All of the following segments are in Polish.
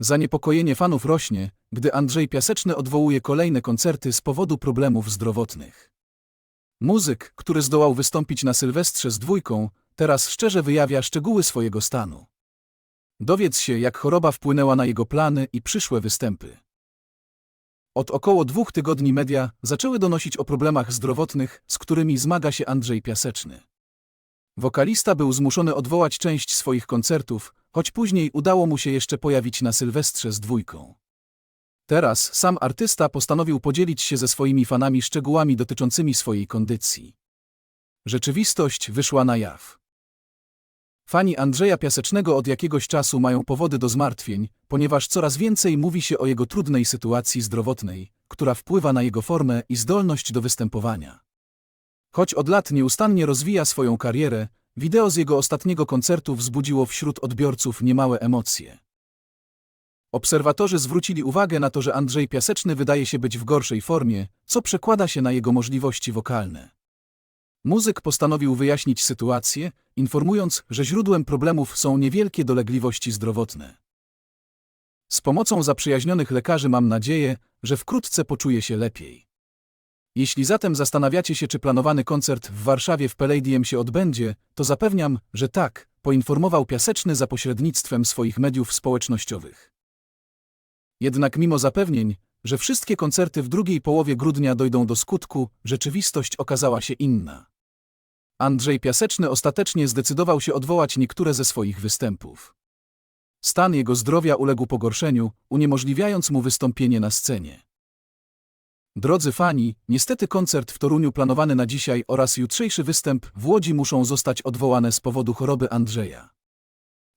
Zaniepokojenie fanów rośnie, gdy Andrzej Piaseczny odwołuje kolejne koncerty z powodu problemów zdrowotnych. Muzyk, który zdołał wystąpić na Sylwestrze z dwójką, teraz szczerze wyjawia szczegóły swojego stanu. Dowiedz się, jak choroba wpłynęła na jego plany i przyszłe występy. Od około dwóch tygodni media zaczęły donosić o problemach zdrowotnych, z którymi zmaga się Andrzej Piaseczny. Wokalista był zmuszony odwołać część swoich koncertów, choć później udało mu się jeszcze pojawić na Sylwestrze z dwójką. Teraz sam artysta postanowił podzielić się ze swoimi fanami szczegółami dotyczącymi swojej kondycji. Rzeczywistość wyszła na jaw. Fani Andrzeja Piasecznego od jakiegoś czasu mają powody do zmartwień, ponieważ coraz więcej mówi się o jego trudnej sytuacji zdrowotnej, która wpływa na jego formę i zdolność do występowania. Choć od lat nieustannie rozwija swoją karierę, wideo z jego ostatniego koncertu wzbudziło wśród odbiorców niemałe emocje. Obserwatorzy zwrócili uwagę na to, że Andrzej Piaseczny wydaje się być w gorszej formie, co przekłada się na jego możliwości wokalne. Muzyk postanowił wyjaśnić sytuację, informując, że źródłem problemów są niewielkie dolegliwości zdrowotne. Z pomocą zaprzyjaźnionych lekarzy mam nadzieję, że wkrótce poczuje się lepiej. Jeśli zatem zastanawiacie się, czy planowany koncert w Warszawie w Palladium się odbędzie, to zapewniam, że tak, poinformował Piaseczny za pośrednictwem swoich mediów społecznościowych. Jednak mimo zapewnień, że wszystkie koncerty w drugiej połowie grudnia dojdą do skutku, rzeczywistość okazała się inna. Andrzej Piaseczny ostatecznie zdecydował się odwołać niektóre ze swoich występów. Stan jego zdrowia uległ pogorszeniu, uniemożliwiając mu wystąpienie na scenie. Drodzy fani, niestety koncert w Toruniu planowany na dzisiaj oraz jutrzejszy występ w Łodzi muszą zostać odwołane z powodu choroby Andrzeja.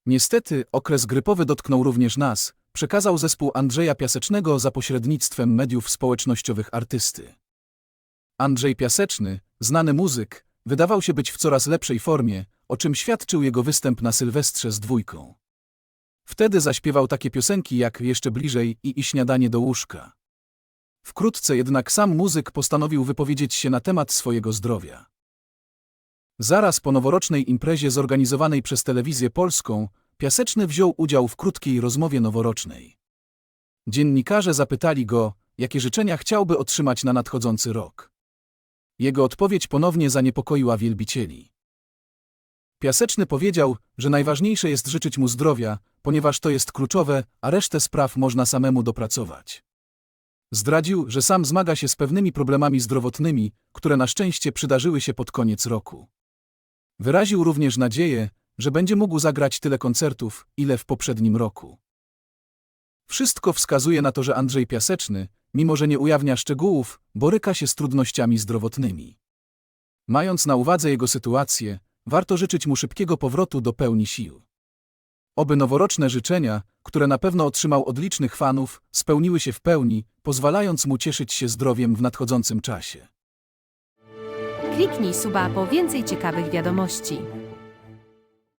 Niestety, okres grypowy dotknął również nas, przekazał zespół Andrzeja Piasecznego za pośrednictwem mediów społecznościowych artysty. Andrzej Piaseczny, znany muzyk, wydawał się być w coraz lepszej formie, o czym świadczył jego występ na Sylwestrze z dwójką. Wtedy zaśpiewał takie piosenki jak Jeszcze bliżej i I śniadanie do łóżka. Wkrótce jednak sam muzyk postanowił wypowiedzieć się na temat swojego zdrowia. Zaraz po noworocznej imprezie zorganizowanej przez telewizję polską, Piaseczny wziął udział w krótkiej rozmowie noworocznej. Dziennikarze zapytali go, jakie życzenia chciałby otrzymać na nadchodzący rok. Jego odpowiedź ponownie zaniepokoiła wielbicieli. Piaseczny powiedział, że najważniejsze jest życzyć mu zdrowia, ponieważ to jest kluczowe, a resztę spraw można samemu dopracować. Zdradził, że sam zmaga się z pewnymi problemami zdrowotnymi, które na szczęście przydarzyły się pod koniec roku. Wyraził również nadzieję, że będzie mógł zagrać tyle koncertów, ile w poprzednim roku. Wszystko wskazuje na to, że Andrzej Piaseczny, mimo że nie ujawnia szczegółów, boryka się z trudnościami zdrowotnymi. Mając na uwadze jego sytuację, warto życzyć mu szybkiego powrotu do pełni sił. Oby noworoczne życzenia, które na pewno otrzymał od licznych fanów, spełniły się w pełni, pozwalając mu cieszyć się zdrowiem w nadchodzącym czasie. Kliknij suba po więcej ciekawych wiadomości.